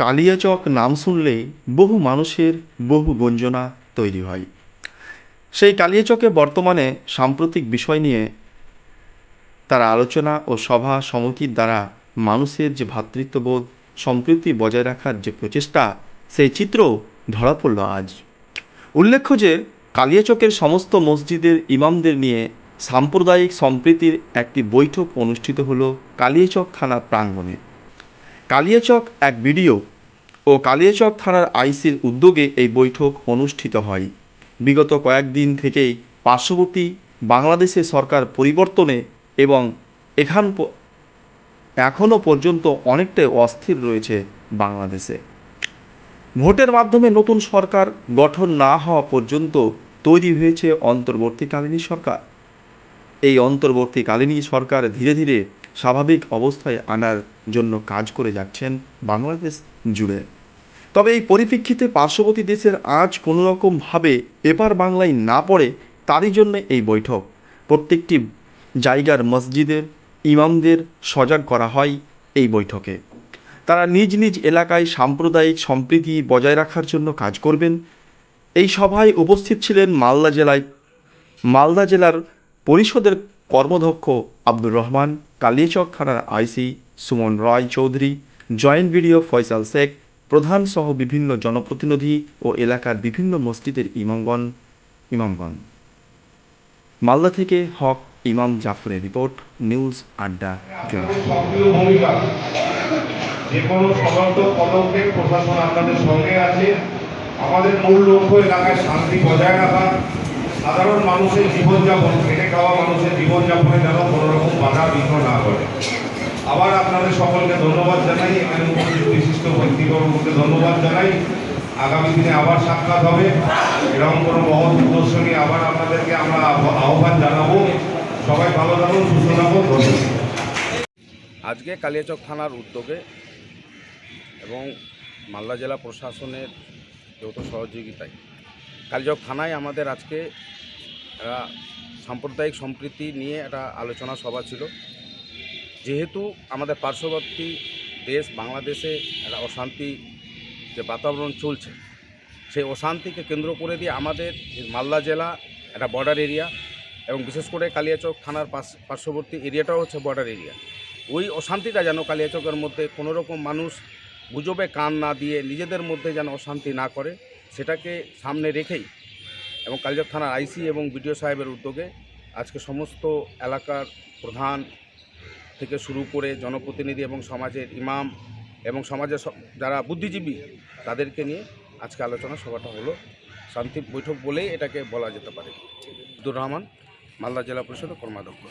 কালিয়াচক নাম শুনলে বহু মানুষের বহু গঞ্জনা তৈরি হয়। সেই কালিয়াচকে বর্তমানে সাম্প্রতিক বিষয় নিয়ে তারা আলোচনা ও সভা সমিতির দ্বারা মানুষের যে ভ্রাতৃত্ববোধ সম্প্রীতি বজায় রাখার যে প্রচেষ্টা, সেই চিত্র ধরা পড়ল আজ। উল্লেখ্য যে কালিয়াচকের সমস্ত মসজিদের ইমামদের নিয়ে সাম্প্রদায়িক সম্প্রীতির একটি বৈঠক অনুষ্ঠিত হলো কালিয়াচক থানার প্রাঙ্গণে। কালিয়াচক এক বিডিও ও কালিয়াচক থানার আইসির উদ্যোগে এই বৈঠক অনুষ্ঠিত হয়। বিগত কয়েকদিন থেকেই পার্শ্ববর্তী বাংলাদেশের সরকার পরিবর্তনে এবং এখান এখনও পর্যন্ত অনেকটাই অস্থির রয়েছে বাংলাদেশে। ভোটের মাধ্যমে নতুন সরকার গঠন না হওয়া পর্যন্ত তৈরি হয়েছে অন্তর্বর্তীকালীন সরকার। এই অন্তর্বর্তীকালীন সরকার ধীরে ধীরে স্বাভাবিক অবস্থায় আনার জন্য কাজ করে যাচ্ছেন বাংলাদেশ জুড়ে। তবে এই পরিপ্রেক্ষিতে পার্শ্ববর্তী দেশের আজ কোনো রকমভাবে এপার বাংলায় না পড়ে, তারই জন্য এই বৈঠক। প্রত্যেকটি জায়গার মসজিদের ইমামদের সজাগ করা হয় এই বৈঠকে। তারা নিজ নিজ এলাকায় সাম্প্রদায়িক সম্প্রীতি বজায় রাখার জন্য কাজ করবেন। এই সভায় উপস্থিত ছিলেন মালদা জেলায়, মালদা জেলার পরিষদের কর্মদক্ষ আব্দুর রহমান কালিয়াচক থানার IC Suman Roy Chowdhury joint BDO Faisal Sheikh প্রধান সহ বিভিন্ন জনপ্রতিনিধি ও এলাকার বিভিন্ন মসজিদের ইমামগণ ইমামগণ। মালদা থেকে হক ইমাম জাফরের রিপোর্ট, নিউজ আড্ডা যে কোনো সমস্ত পদক্ষেপ প্রশাসন আপনাদের সঙ্গে আছে। আমাদের মূল লক্ষ্য এলাকায় শান্তি বজায় রাখা। সাধারণ মানুষের জীবনযাপন খেটে খাওয়া মানুষের জীবনযাপনে যেন কোনো রকম বাধা বিঘ্ন না করে আবার আপনাদের সকলকে ধন্যবাদ জানাই। এখানে উপস্থিত ধন্যবাদ জানাই। আগামী দিনে আবার সাক্ষাৎ হবে। এরকম কোনো মহৎ আবার আপনাদেরকে আমরা আহ্বান জানাব। সবাই ভালো থাকুন, সুস্থ থাকুন আজকে কালিয়াচক থানার উদ্যোগে এবং মালদা জেলা প্রশাসনের যৌথ সহযোগিতায় কালিয়াচক থানায় আমাদের আজকে সাম্প্রদায়িক সম্প্রীতি নিয়ে একটা আলোচনা সভা ছিল। যেহেতু আমাদের পার্শ্ববর্তী দেশ বাংলাদেশে একটা অশান্তি যে বাতাবরণ চলছে, সেই অশান্তিকে কেন্দ্র করে দিয়ে আমাদের মালদা জেলা একটা বর্ডার এরিয়া এবং বিশেষ করে কালিয়াচক থানার পাশ, পার্শ্ববর্তী এরিয়াটাও হচ্ছে বর্ডার এরিয়া ওই অশান্তিটা যেন কালিয়াচকের মধ্যে কোনো রকম মানুষ গুজবে কান না দিয়ে নিজেদের মধ্যে যেন অশান্তি না করে, সেটাকে সামনে রেখেই এবং কালিয়াচক থানার আইসি এবং বিডিও সাহেবের উদ্যোগে আজকে সমস্ত এলাকার প্রধান থেকে শুরু করে জনপ্রতিনিধি এবং সমাজের ইমাম এবং সমাজের যারা বুদ্ধিজীবী, তাদেরকে নিয়ে আজকে আলোচনা সভাটা হলো। শান্তি বৈঠক বলেই এটাকে বলা যেতে পারে। আব্দুর রহমান, মালদা জেলা পরিষদের কর্মাধ্যক্ষ।